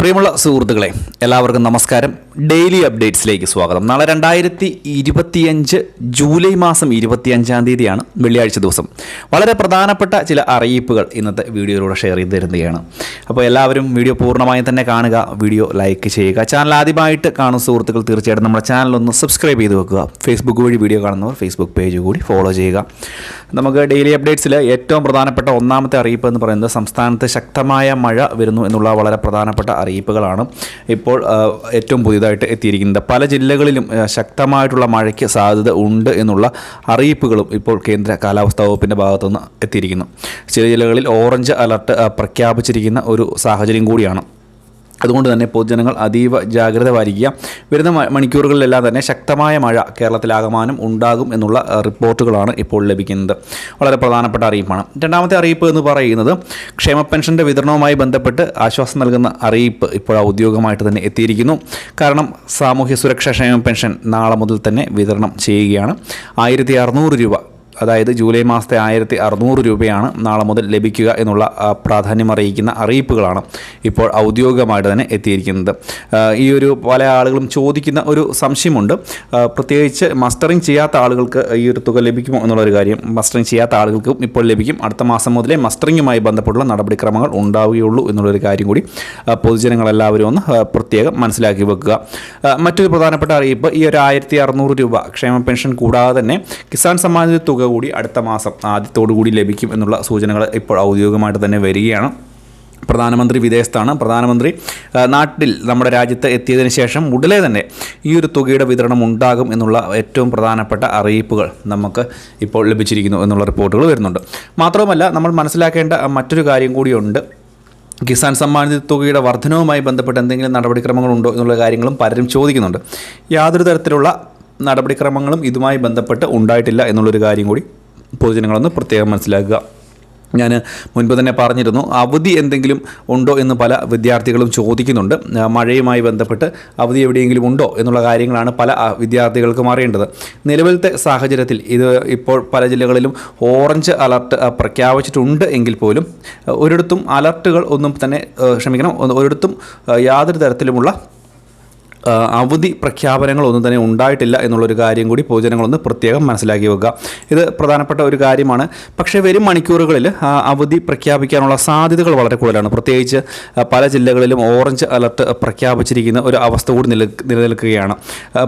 പ്രിയമുള്ള സുഹൃത്തുക്കളെ എല്ലാവർക്കും നമസ്കാരം. ഡെയിലി അപ്ഡേറ്റ്സിലേക്ക് സ്വാഗതം. നാളെ രണ്ടായിരത്തി ഇരുപത്തിയഞ്ച് ജൂലൈ മാസം ഇരുപത്തിയഞ്ചാം തീയതിയാണ് വെള്ളിയാഴ്ച ദിവസം. വളരെ പ്രധാനപ്പെട്ട ചില അറിയിപ്പുകൾ ഇന്നത്തെ വീഡിയോയിലൂടെ ഷെയർ ചെയ്ത് തരുന്നതാണ്. അപ്പോൾ എല്ലാവരും വീഡിയോ പൂർണമായും തന്നെ കാണുക വീഡിയോ ലൈക്ക് ചെയ്യുക. ചാനൽ ആദ്യമായിട്ട് കാണുന്ന സുഹൃത്തുക്കൾ തീർച്ചയായിട്ടും നമ്മുടെ ചാനൽ ഒന്ന് സബ്സ്ക്രൈബ് ചെയ്ത് വെക്കുക. ഫേസ്ബുക്ക് വഴി വീഡിയോ കാണുന്നവർ ഫേസ്ബുക്ക് പേജ് കൂടി ഫോളോ ചെയ്യുക. നമുക്ക് ഡെയിലി അപ്ഡേറ്റ്സിൽ ഏറ്റവും പ്രധാനപ്പെട്ട ഒന്നാമത്തെ അറിയിപ്പ് എന്ന് പറയുന്നത് സംസ്ഥാനത്ത് ശക്തമായ മഴ വരുന്നു എന്നുള്ള വളരെ പ്രധാനപ്പെട്ട അറിയിപ്പുകളാണ് ഇപ്പോൾ ഏറ്റവും പുതിയതായിട്ട് എത്തിയിരിക്കുന്നത്. പല ജില്ലകളിലും ശക്തമായിട്ടുള്ള മഴയ്ക്ക് സാധ്യത ഉണ്ട് എന്നുള്ള അറിയിപ്പുകളും ഇപ്പോൾ കേന്ദ്ര കാലാവസ്ഥാ വകുപ്പിന്റെ ഭാഗത്തുനിന്ന് എത്തിയിരിക്കുന്നു. ചില ജില്ലകളിൽ ഓറഞ്ച് അലർട്ട് പ്രഖ്യാപിച്ചിരിക്കുന്ന ഒരു സാഹചര്യം കൂടിയാണ്. അതുകൊണ്ട് തന്നെ പൊതുജനങ്ങൾ അതീവ ജാഗ്രത പാലിക്കുക. വരുന്ന മണിക്കൂറുകളിലെല്ലാം തന്നെ ശക്തമായ മഴ കേരളത്തിലാകമാനം ഉണ്ടാകും എന്നുള്ള റിപ്പോർട്ടുകളാണ് ഇപ്പോൾ ലഭിക്കുന്നത്. വളരെ പ്രധാനപ്പെട്ട അറിയിപ്പാണ്. രണ്ടാമത്തെ അറിയിപ്പ് എന്ന് പറയുന്നത് ക്ഷേമ പെൻഷന്റെ വിതരണവുമായി ബന്ധപ്പെട്ട് ആശ്വാസം നൽകുന്ന അറിയിപ്പ് ഇപ്പോൾ ഔദ്യോഗികമായിട്ട് തന്നെ എത്തിയിരിക്കുന്നു. കാരണം സാമൂഹ്യ സുരക്ഷാ ക്ഷേമ പെൻഷൻ നാളെ മുതൽ തന്നെ വിതരണം ചെയ്യുകയാണ്. ആയിരത്തി രൂപ അതായത് ജൂലൈ മാസത്തെ ആയിരത്തി അറുന്നൂറ് രൂപയാണ് നാളെ മുതൽ ലഭിക്കുക എന്നുള്ള പ്രാധാന്യം അറിയിക്കുന്ന അറിയിപ്പുകളാണ് ഇപ്പോൾ ഔദ്യോഗികമായിട്ട് തന്നെ എത്തിയിരിക്കുന്നത്. ഈ ഒരു പല ആളുകളും ചോദിക്കുന്ന ഒരു സംശയമുണ്ട്. പ്രത്യേകിച്ച് മസ്റ്ററിങ് ചെയ്യാത്ത ആളുകൾക്ക് ഈ ഒരു തുക ലഭിക്കുമോ എന്നുള്ളൊരു കാര്യം മസ്റ്ററിങ് ചെയ്യാത്ത ആളുകൾക്കും ഇപ്പോൾ ലഭിക്കും. അടുത്ത മാസം മുതലേ മസ്റ്ററിങ്ങുമായി ബന്ധപ്പെട്ടുള്ള നടപടിക്രമങ്ങൾ ഉണ്ടാവുകയുള്ളൂ എന്നുള്ളൊരു കാര്യം കൂടി പൊതുജനങ്ങളെല്ലാവരും ഒന്ന് പ്രത്യേകം മനസ്സിലാക്കി വെക്കുക. മറ്റൊരു പ്രധാനപ്പെട്ട അറിയിപ്പ് ഈ ഒരു ആയിരത്തി അറുന്നൂറ് രൂപ ക്ഷേമ പെൻഷൻ കൂടാതെ തന്നെ കിസാൻ സമ്മാനിത തുക കൂടി അടുത്ത മാസം ആദ്യത്തോടു കൂടി ലഭിക്കും എന്നുള്ള സൂചനകൾ ഇപ്പോൾ ഔദ്യോഗികമായിട്ട് തന്നെ വരികയാണ്. പ്രധാനമന്ത്രി വിദേശത്താണ്. പ്രധാനമന്ത്രി നാട്ടിൽ നമ്മുടെ രാജ്യത്ത് എത്തിയതിന് ശേഷം ഉടനെ തന്നെ ഈ ഒരു തുകയുടെ വിതരണം ഉണ്ടാകും എന്നുള്ള ഏറ്റവും പ്രധാനപ്പെട്ട അറിയിപ്പുകൾ നമുക്ക് ഇപ്പോൾ ലഭിച്ചിരിക്കുന്നു എന്നുള്ള റിപ്പോർട്ടുകൾ വരുന്നുണ്ട്. മാത്രവുമല്ല നമ്മൾ മനസ്സിലാക്കേണ്ട മറ്റൊരു കാര്യം കൂടിയുണ്ട്. കിസാൻ സമ്മാൻ തുകയുടെ വർധനവുമായി ബന്ധപ്പെട്ട് എന്തെങ്കിലും നടപടിക്രമങ്ങളുണ്ടോ എന്നുള്ള കാര്യങ്ങളും പലരും ചോദിക്കുന്നുണ്ട്. യാതൊരു തരത്തിലുള്ള നടപടിക്രമങ്ങളും ഇതുമായി ബന്ധപ്പെട്ട് ഉണ്ടായിട്ടില്ല എന്നുള്ളൊരു കാര്യം കൂടി പൊതുജനങ്ങളൊന്ന് പ്രത്യേകം മനസ്സിലാക്കുക. ഞാൻ മുൻപ് തന്നെ പറഞ്ഞിരുന്നു അവധി എന്തെങ്കിലും ഉണ്ടോ എന്ന് പല വിദ്യാർത്ഥികളും ചോദിക്കുന്നുണ്ട്. മഴയുമായി ബന്ധപ്പെട്ട് അവധി എവിടെയെങ്കിലും ഉണ്ടോ എന്നുള്ള കാര്യങ്ങളാണ് പല വിദ്യാർത്ഥികൾക്കും അറിയേണ്ടത്. നിലവിലത്തെ സാഹചര്യത്തിൽ ഇത് ഇപ്പോൾ പല ജില്ലകളിലും ഓറഞ്ച് അലർട്ട് പ്രഖ്യാപിച്ചിട്ടുണ്ട് എങ്കിൽ പോലും ഒരിടത്തും അലർട്ടുകൾ ഒന്നും തന്നെ ക്ഷമിക്കണം ഒരിടത്തും യാതൊരു തരത്തിലുമുള്ള അവധി പ്രഖ്യാപനങ്ങളൊന്നും തന്നെ ഉണ്ടായിട്ടില്ല എന്നുള്ളൊരു കാര്യം കൂടി പൊതുജനങ്ങളൊന്ന് പ്രത്യേകം മനസ്സിലാക്കി വെക്കുക. ഇത് പ്രധാനപ്പെട്ട ഒരു കാര്യമാണ്. പക്ഷേ വരും മണിക്കൂറുകളിൽ അവധി പ്രഖ്യാപിക്കാനുള്ള സാധ്യതകൾ വളരെ കൂടുതലാണ്. പ്രത്യേകിച്ച് പല ജില്ലകളിലും ഓറഞ്ച് അലർട്ട് പ്രഖ്യാപിച്ചിരിക്കുന്ന ഒരു അവസ്ഥ കൂടി നിലനിൽക്കുകയാണ്.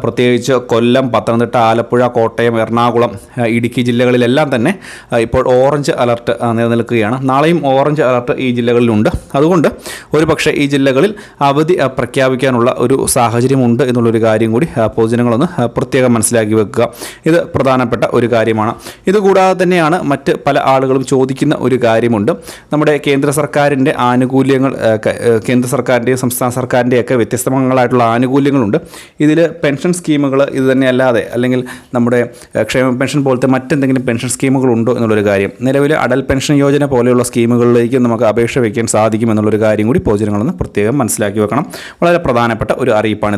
പ്രത്യേകിച്ച് കൊല്ലം പത്തനംതിട്ട ആലപ്പുഴ കോട്ടയം എറണാകുളം ഇടുക്കി ജില്ലകളിലെല്ലാം തന്നെ ഇപ്പോൾ ഓറഞ്ച് അലർട്ട് നിലനിൽക്കുകയാണ്. നാളെയും ഓറഞ്ച് അലർട്ട് ഈ ജില്ലകളിലുണ്ട്. അതുകൊണ്ട് ഒരു ഈ ജില്ലകളിൽ അവധി പ്രഖ്യാപിക്കാനുള്ള ഒരു സാഹചര്യമുണ്ട് എന്നുള്ളൊരു കാര്യം കൂടി പൊതുജനങ്ങളൊന്ന് പ്രത്യേകം മനസ്സിലാക്കി വെക്കുക. ഇത് പ്രധാനപ്പെട്ട ഒരു കാര്യമാണ്. ഇതുകൂടാതെ തന്നെയാണ് മറ്റ് പല ആളുകളും ചോദിക്കുന്ന ഒരു കാര്യമുണ്ട്. നമ്മുടെ കേന്ദ്ര സർക്കാരിന്റെ ആനുകൂല്യങ്ങൾ കേന്ദ്ര സർക്കാരിന്റെയും സംസ്ഥാന സർക്കാരിന്റെയൊക്കെ വ്യത്യസ്തങ്ങളായിട്ടുള്ള ആനുകൂല്യങ്ങളുണ്ട്. ഇതിൽ പെൻഷൻ സ്കീമുകൾ ഇത് തന്നെ അല്ലാതെ അല്ലെങ്കിൽ നമ്മുടെ ക്ഷേമ പെൻഷൻ പോലത്തെ മറ്റെന്തെങ്കിലും പെൻഷൻ സ്കീമുകളുണ്ടോ എന്നുള്ളൊരു കാര്യം. നിലവിൽ അടൽ പെൻഷൻ യോജന പോലെയുള്ള സ്കീമുകളിലേക്ക് നമുക്ക് അപേക്ഷ വയ്ക്കാൻ സാധിക്കും എന്നുള്ളൊരു കാര്യം കൂടി പൊതുജനങ്ങളൊന്ന് പ്രത്യേകം മനസ്സിലാക്കി വെക്കണം. വളരെ പ്രധാനപ്പെട്ട ഒരു അറിയിപ്പാണ്